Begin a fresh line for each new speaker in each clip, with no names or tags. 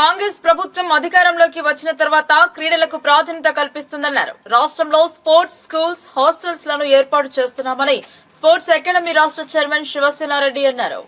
కాంగ్రెస్ ప్రభుత్వం అధికారంలోకి వచ్చిన తర్వాత క్రీడలకు ప్రాధాన్యత కల్పిస్తుందన్నారు. రాష్ట్రంలో స్పోర్ట్స్ స్కూల్స్ హాస్టల్స్లను ఏర్పాటు చేస్తున్నామని స్పోర్ట్స్ అకాడమీ రాష్ట్ర చైర్మన్ శివసేనారెడ్డి అన్నారు.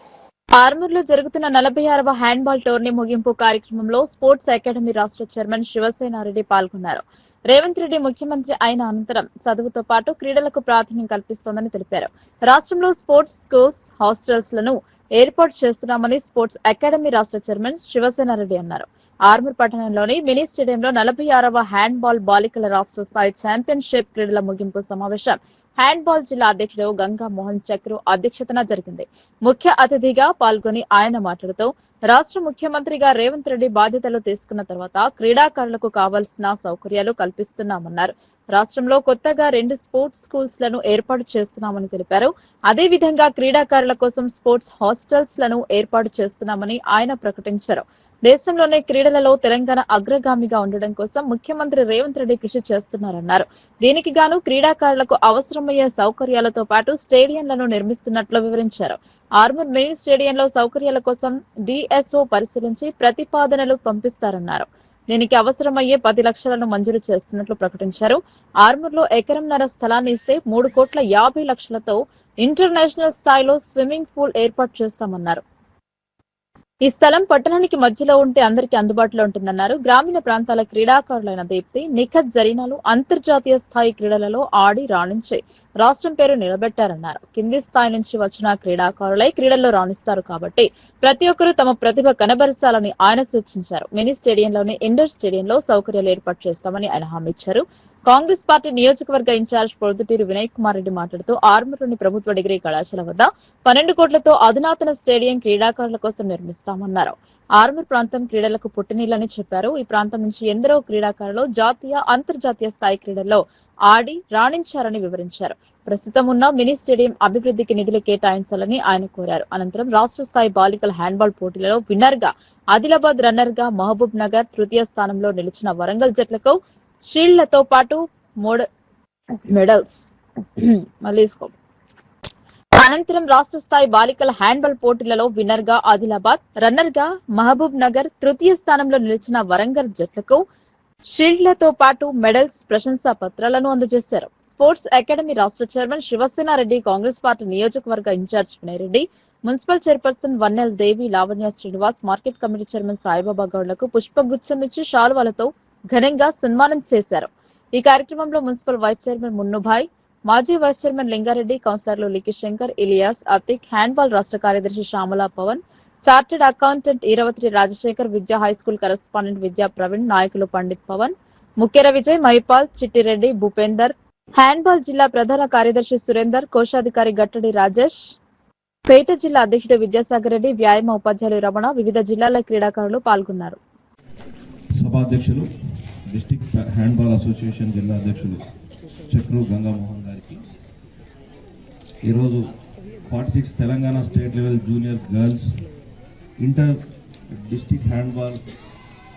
ఆర్మూర్లో జరుగుతున్న నలభై ఆరవ హ్యాండ్బాల్ టోర్నీ ముగింపు కార్యక్రమంలో స్పోర్ట్స్ అకాడమీ రాష్ట్ర చైర్మన్ శివసేనారెడ్డి పాల్గొన్నారు. రేవంత్ రెడ్డి ముఖ్యమంత్రి అయిన అనంతరం చదువుతో పాటు క్రీడలకు ప్రాధాన్యం కల్పిస్తోందని తెలిపారు. రాష్ట్రంలో స్పోర్ట్స్ స్కూల్స్ హాస్టల్స్లను ఏర్పాటు చేస్తున్నామని స్పోర్ట్స్ అకాడమీ రాష్ట్ర చైర్మన్ శివసేనారెడ్డి అన్నారు. ఆర్మూర్ పట్టణంలోని మినీ స్టేడియంలో నలభై ఆరవ హ్యాండ్ బాల్ బాలికల రాష్ట్ర స్థాయి ఛాంపియన్షిప్ క్రీడల ముగింపు సమావేశం. హ్యాండ్ బాల్ జిల్లా అధ్యక్షుడు గంగా మోహన్ చక్రు అధ్యక్షతన జరిగింది. ముఖ్య అతిథిగా పాల్గొని ఆయన మాట్లాడుతూ రాష్ట్ర ముఖ్యమంత్రిగా రేవంత్ రెడ్డి బాధ్యతలు తీసుకున్న తర్వాత క్రీడాకారులకు కావాల్సిన సౌకర్యాలు కల్పిస్తున్నామన్నారు. రాష్ట్రంలో కొత్తగా రెండు స్పోర్ట్స్ స్కూల్స్లను ఏర్పాటు చేస్తున్నామని తెలిపారు. అదే విధంగా క్రీడాకారుల కోసం స్పోర్ట్స్ హాస్టల్స్లను ఏర్పాటు చేస్తున్నామని ఆయన ప్రకటించారు. దేశంలోనే క్రీడలలో తెలంగాణ అగ్రగామిగా ఉండడం కోసం ముఖ్యమంత్రి రేవంత్ రెడ్డి కృషి చేస్తున్నారన్నారు. దీనికి గాను క్రీడాకారులకు అవసరమయ్యే సౌకర్యాలతో పాటు స్టేడియంలను నిర్మిస్తున్నట్లు వివరించారు. ఆర్మూర్ మినీ స్టేడియంలో సౌకర్యాల కోసం డిఎస్ఓ పరిశీలించి ప్రతిపాదనలు పంపిస్తారన్నారు. దీనికి అవసరమయ్యే పది లక్షలను మంజూరు చేస్తున్నట్లు ప్రకటించారు. ఆర్మూర్లో ఎకరంన్నర స్థలాన్ని ఇస్తే మూడు కోట్ల యాభై లక్షలతో ఇంటర్నేషనల్ స్థాయిలో స్విమ్మింగ్ పూల్ ఏర్పాటు చేస్తామన్నారు. ఈ స్థలం పట్టణానికి మధ్యలో ఉంటే అందరికీ అందుబాటులో ఉంటుందన్నారు. గ్రామీణ ప్రాంతాల క్రీడాకారులైన దీప్తి నిఖత్ జరీనాలు అంతర్జాతీయ స్థాయి క్రీడలలో ఆడి రాణించి రాష్ట్రం పేరు నిలబెట్టారన్నారు. కింది స్థాయి నుంచి వచ్చిన క్రీడాకారులై క్రీడల్లో రాణిస్తారు కాబట్టి ప్రతి ఒక్కరూ తమ ప్రతిభ కనబరచాలని ఆయన సూచించారు. మినీ స్టేడియంలోని ఇండోర్ స్టేడియంలో సౌకర్యాలు ఏర్పాటు చేస్తామని ఆయన హామీ ఇచ్చారు. కాంగ్రెస్ పార్టీ నియోజకవర్గ ఇన్ఛార్జ్ పొద్దుటూరి వినయ్ కుమార్ రెడ్డి మాట్లాడుతూ ఆర్మూరులోని ప్రభుత్వ డిగ్రీ కళాశాల వద్ద పన్నెండు కోట్లతో అధునాతన స్టేడియం క్రీడాకారుల కోసం నిర్మిస్తామన్నారు. ఆర్మూర్ ప్రాంతం క్రీడలకు పుట్టినీళ్ళని చెప్పారు. ఈ ప్రాంతం నుంచి ఎందరో క్రీడాకారులు జాతీయ అంతర్జాతీయ స్థాయి క్రీడల్లో ఆడి రాణించారని వివరించారు. ప్రస్తుతం ఉన్న మినీ స్టేడియం అభివృద్ధికి నిధులు కేటాయించాలని ఆయన కోరారు. అనంతరం రాష్ట్ర స్థాయి బాలికల హ్యాండ్బాల్ పోటీలలో విన్నర్గా ఆదిలాబాద్ రన్నర్గా మహబూబ్ నగర్ తృతీయ స్థానంలో నిలిచిన వరంగల్ జట్లకు షీల్డ్లతో పాటు మోడ మెడల్స్. మళ్ళీ అనంతరం రాష్ట్ర స్థాయి బాలికల హ్యాండ్బాల్ పోటీలలో విన్నర్గా ఆదిలాబాద్ రన్నర్గా మహబూబ్ నగర్ తృతీయ స్థానంలో నిలిచిన వరంగల్ జట్లకు షీల్డ్లతో పాటు మెడల్స్ ప్రశంసా పత్రాలను అందజేశారు. స్పోర్ట్స్ అకాడమీ రాష్ట్ర చైర్మన్ శివసేనారెడ్డి కాంగ్రెస్ పార్టీ నియోజకవర్గ incharge Vinayareddy municipal chairperson Vannel Devi Lavanya Srinivas market committee chairman Saibaba గౌడ్లకు పుష్పగుచ్చం ఇచ్చి శాలువాలతో ఘనంగా సన్మానం చేశారు. ఈ కార్యక్రమంలో మున్సిపల్ వైస్ చైర్మన్ మున్నుభాయ్ మాజీ వైస్ చైర్మన్ లింగారెడ్డి కౌన్సిలర్లు లికి శంకర్ ఇలియాస్ అతిక్ హ్యాండ్బాల్ రాష్ట్ర కార్యదర్శి Shyamala Pavan chartered accountant Eeravatri Rajasekhar Vidya high school correspondent Vidya Praveen నాయకులు పండిత్ పవన్ ముఖ్యర విజయ్ మహిపాల్ చిట్టిరెడ్డి భూపేందర్ హ్యాండ్బాల్ జిల్లా ప్రధాన కార్యదర్శి సురేందర్ కోశాధికారి గట్టడి రాజేష్ పేట జిల్లా అధ్యక్షుడు విద్యాసాగర్ రెడ్డి వ్యాయామ ఉపాధ్యాయులు రమణ వివిధ జిల్లాల క్రీడాకారులు పాల్గొన్నారు.
సభాధ్యక్షులు డిస్టిక్ హ్యాండ్బాల్ అసోసియేషన్ జిల్లా అధ్యక్షులు చక్రు గంగామోహన్ గారికి. ఈరోజు forty six Telangana state level junior girls inter district handball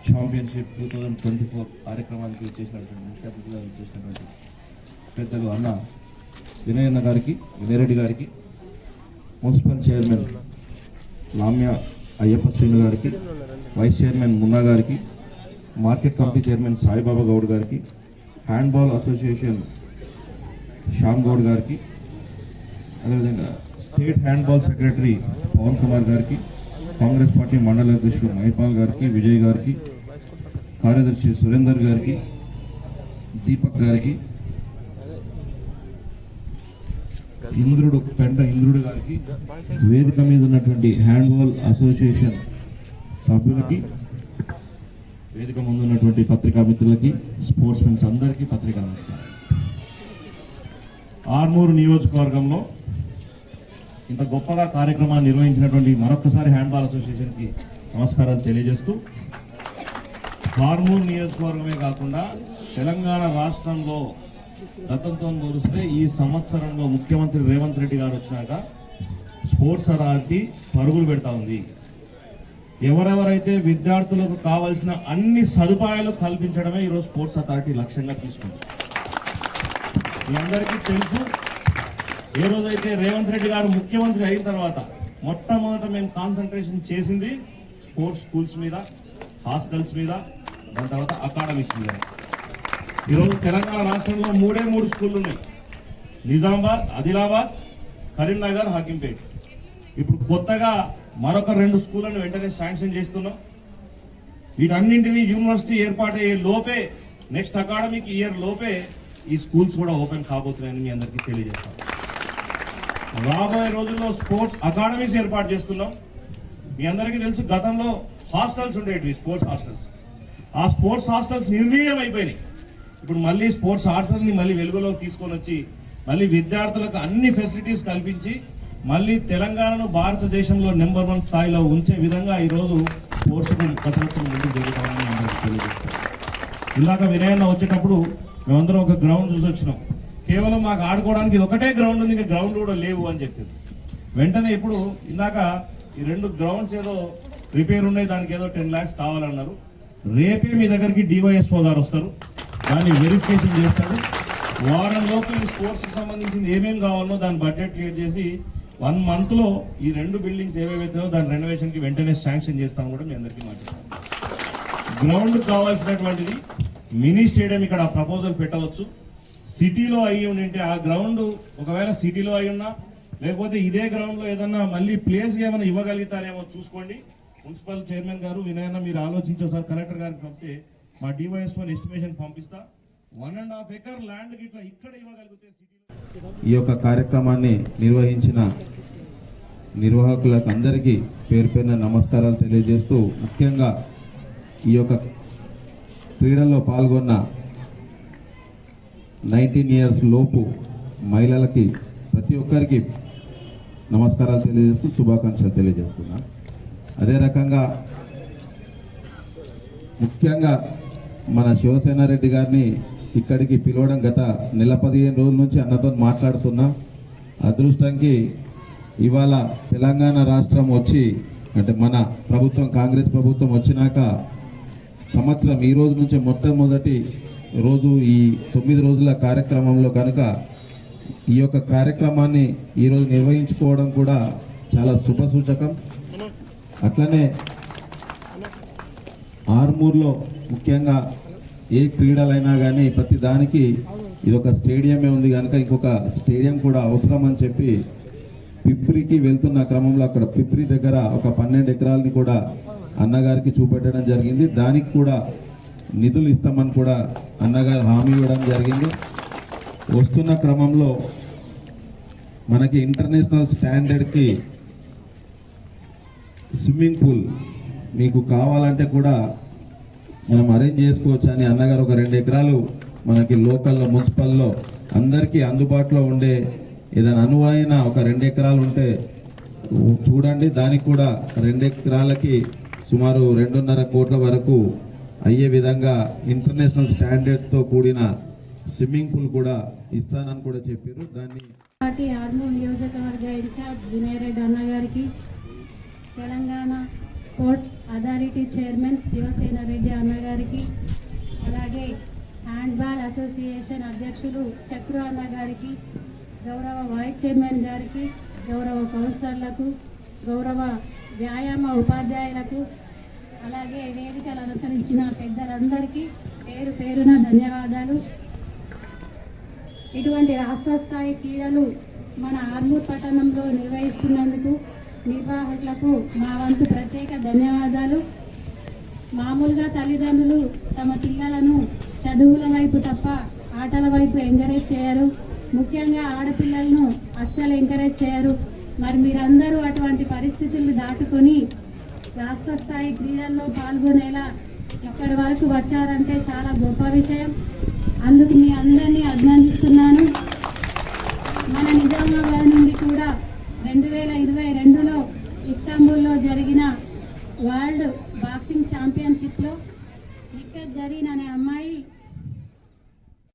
championship two thousand twenty four కార్యక్రమానికి వచ్చేసినటువంటి ముఖ్య అతిథిగా వచ్చేసినటువంటి పెద్దలు అన్న వినయన్న గారికి వినయరెడ్డి గారికి మున్సిపల్ చైర్మన్ లామ్య అయ్యప్ప శ్రీను గారికి వైస్ చైర్మన్ మున్నా గారికి market committee chairman Saibaba Goud గారికి హ్యాండ్బాల్ అసోసియేషన్ శ్యామ్ గౌడ్ గారికి అదేవిధంగా state handball secretary Pavan Kumar గారికి కాంగ్రెస్ పార్టీ మండల అధ్యక్షుడు మహిపాల్ గారికి విజయ్ గారికి కార్యదర్శి సురేందర్ గారికి దీపక్ గారికి ఇంద్రుడు పెంట ఇంద్రుడు గారికి వేదిక మీద ఉన్నటువంటి హ్యాండ్బాల్ అసోసియేషన్ సభ్యులకి వేదిక ముందు ఉన్నటువంటి పత్రికా మిత్రులకి స్పోర్ట్స్ మెన్స్ అందరికీ పత్రికా నమస్కారం. ఆర్మూరు నియోజకవర్గంలో ఇంత గొప్పగా కార్యక్రమాన్ని నిర్వహించినటువంటి మరొకసారి హ్యాండ్బాల్ అసోసియేషన్కి నమస్కారాలు తెలియజేస్తూ ఆర్మూరు నియోజకవర్గమే కాకుండా తెలంగాణ రాష్ట్రంలో గతంతో పోలిస్తే ఈ సంవత్సరంలో ముఖ్యమంత్రి రేవంత్ రెడ్డి గారు వచ్చినాక స్పోర్ట్స్ అథారిటీ పరుగులు పెడతా ఉంది. ఎవరెవరైతే విద్యార్థులకు కావాల్సిన అన్ని సదుపాయాలు కల్పించడమే ఈరోజు స్పోర్ట్స్ అథారిటీ లక్ష్యంగా తీసుకుంది. మీ అందరికీ తెలుసు ఏ రోజైతే రేవంత్ రెడ్డి గారు ముఖ్యమంత్రి అయిన తర్వాత మొట్టమొదట మేము కాన్సన్ట్రేషన్ చేసింది స్పోర్ట్స్ స్కూల్స్ మీద హాస్టల్స్ మీద దాని తర్వాత అకాడమీస్ మీద. ఈరోజు తెలంగాణ రాష్ట్రంలో మూడే మూడు స్కూళ్ళు ఉన్నాయి నిజామాబాద్ ఆదిలాబాద్ కరీంనగర్ హకీంపేట్. ఇప్పుడు కొత్తగా మరొక రెండు స్కూళ్ళను వెంటనే శాంక్షన్ చేస్తున్నాం. వీటన్నింటినీ యూనివర్సిటీ ఏర్పాటయ్యే లోపే నెక్స్ట్ అకాడమిక్ ఇయర్ లోపే ఈ స్కూల్స్ కూడా ఓపెన్ కాబోతున్నాయని మీ అందరికీ తెలియజేస్తాం రాబోయే రోజుల్లో స్పోర్ట్స్ అకాడమీస్ ఏర్పాటు చేస్తున్నాం. మీ అందరికీ తెలుసు గతంలో హాస్టల్స్ ఉండేటివి స్పోర్ట్స్ హాస్టల్స్. ఆ స్పోర్ట్స్ హాస్టల్స్ నిర్వీర్యం అయిపోయినాయి. ఇప్పుడు మళ్ళీ స్పోర్ట్స్ హాస్టల్ని మళ్ళీ వెలుగులోకి తీసుకొని వచ్చి మళ్ళీ విద్యార్థులకు అన్ని ఫెసిలిటీస్ కల్పించి మళ్ళీ తెలంగాణను భారతదేశంలో నెంబర్ వన్ స్థాయిలో ఉంచే విధంగా ఈరోజు స్పోర్ట్స్ కసరత్తులు జరుగుతామని అందరికీ ఇందాక వినయన్న వచ్చేటప్పుడు మేమందరం ఒక గ్రౌండ్ చూసి వచ్చినాం. కేవలం మాకు ఆడుకోవడానికి ఒకటే గ్రౌండ్ ఉంది ఇంకా గ్రౌండ్ కూడా లేవు అని చెప్పింది వెంటనే ఇప్పుడు ఇందాక ఈ రెండు గ్రౌండ్స్ ఏదో రిపేర్ ఉన్నాయి దానికి ఏదో టెన్ ల్యాక్స్ కావాలన్నారు. రేపే మీ దగ్గరికి డివైఎస్ఓ గారు వస్తారు. దాన్ని వెరిఫికేషన్ చేస్తారు. వారం లోపు ఈ స్పోర్ట్స్ సంబంధించిన ఏమేమి కావాలో దాని బడ్జెట్ క్లియర్ చేసి వన్ మంత్లో ఈ రెండు బిల్డింగ్స్ ఏవేవైతే దాని రెనోవేషన్కి వెంటనే శాంక్షన్ చేస్తాం కూడా మీ అందరికీ మాట్లాడతాం గ్రౌండ్ కావాల్సినటువంటిది మినీ స్టేడియం ఇక్కడ ప్రపోజల్ పెట్టవచ్చు. సిటీలో అయ్యి ఉండింటే ఆ గ్రౌండ్ ఒకవేళ సిటీలో అయి ఉన్నా లేకపోతే ఇదే గ్రౌండ్లో ఏదన్నా మళ్ళీ ప్లేస్ ఏమైనా ఇవ్వగలుగుతారేమో చూసుకోండి. మున్సిపల్ చైర్మన్ గారు వినయన్న మీరు ఆలోచించారు ఒకసారి కలెక్టర్ గారికి పంపితే మా డివైఎస్ వన్ ఎస్టిమేషన్ పంపిస్తా. One and half acre land ఇక్కడ ఇవ్వగలిగితే
ఈ యొక్క కార్యక్రమాన్ని నిర్వహించిన నిర్వాహకులకు అందరికీ పేరు పేరున నమస్కారాలు తెలియజేస్తూ ముఖ్యంగా ఈ యొక్క క్రీడల్లో పాల్గొన్న నైన్టీన్ ఇయర్స్ లోపు మహిళలకి ప్రతి ఒక్కరికి నమస్కారాలు తెలియజేస్తూ శుభాకాంక్షలు తెలియజేస్తున్నా. అదే రకంగా ముఖ్యంగా మన శివసేన రెడ్డి గారిని ఇక్కడికి పిలవడం గత నెల పదిహేను రోజుల నుంచి అన్నతో మాట్లాడుతున్నా అదృష్టంకి ఇవాళ తెలంగాణ రాష్ట్రం వచ్చి అంటే మన ప్రభుత్వం కాంగ్రెస్ ప్రభుత్వం వచ్చినాక సంవత్సరం ఈ రోజు నుంచి మొట్టమొదటి రోజు ఈ తొమ్మిది రోజుల కార్యక్రమంలో కనుక ఈ యొక్క కార్యక్రమాన్ని ఈరోజు నిర్వహించుకోవడం కూడా చాలా శుభ సూచకం. అట్లనే ఆర్మూర్లో ముఖ్యంగా ఏ క్రీడలైనా కానీ ప్రతి దానికి ఇది ఒక స్టేడియమే ఉంది కనుక ఇంకొక స్టేడియం కూడా అవసరం అని చెప్పి పిప్రికి వెళ్తున్న క్రమంలో అక్కడ పిప్రి దగ్గర ఒక పన్నెండు ఎకరాలని కూడా అన్నగారికి చూపెట్టడం జరిగింది. దానికి కూడా నిధులు ఇస్తామని కూడా అన్నగారు హామీ ఇవ్వడం జరిగింది. వస్తున్న క్రమంలో మనకి ఇంటర్నేషనల్ స్టాండర్డ్కి స్విమ్మింగ్ పూల్ మీకు కావాలంటే కూడా మనం అరేంజ్ చేసుకోవచ్చు అని అన్నగారు ఒక రెండు ఎకరాలు మనకి లోకల్లో మున్సిపల్లో అందరికీ అందుబాటులో ఉండే ఏదైనా అనువైన ఒక రెండు ఎకరాలు ఉంటే చూడండి దానికి కూడా రెండు ఎకరాలకి సుమారు రెండున్నర కోట్ల వరకు అయ్యే విధంగా ఇంటర్నేషనల్ స్టాండర్డ్తో కూడిన స్విమ్మింగ్ పూల్ కూడా ఇస్తానని కూడా చెప్పారు. దాన్ని
పార్టీ ఆర్మూర్ నియోజకవర్గ ఇన్ఛార్జ్ వినయ్ రెడ్డి అన్న గారికి Telangana sports authority chairman Sivasena Reddy అన్నగారికి అలాగే హ్యాండ్బాల్ అసోసియేషన్ అధ్యక్షులు చక్ర అన్న గారికి గౌరవ వైస్ చైర్మన్ గారికి గౌరవ కౌన్సిలర్లకు గౌరవ వ్యాయామ ఉపాధ్యాయులకు అలాగే వేదికలు అనుసరించిన పెద్దలందరికీ పేరు పేరున ధన్యవాదాలు. ఇటువంటి రాష్ట్ర స్థాయి క్రీడలు మన ఆర్మూర్ పట్టణంలో నిర్వహిస్తున్నందుకు నిర్వాహకులకు మా వంతు ప్రత్యేక ధన్యవాదాలు. మామూలుగా తల్లిదండ్రులు తమ పిల్లలను చదువుల వైపు తప్ప ఆటల వైపు ఎంకరేజ్ చేయరు. ముఖ్యంగా ఆడపిల్లలను అస్సలు ఎంకరేజ్ చేయరు. మరి మీరందరూ అటువంటి పరిస్థితులు దాటుకొని రాష్ట్ర స్థాయి క్రీడల్లో పాల్గొనేలా ఇక్కడి వరకు వచ్చారంటే చాలా గొప్ప విషయం. అందుకు మీ అందరినీ అభినందిస్తున్నాను.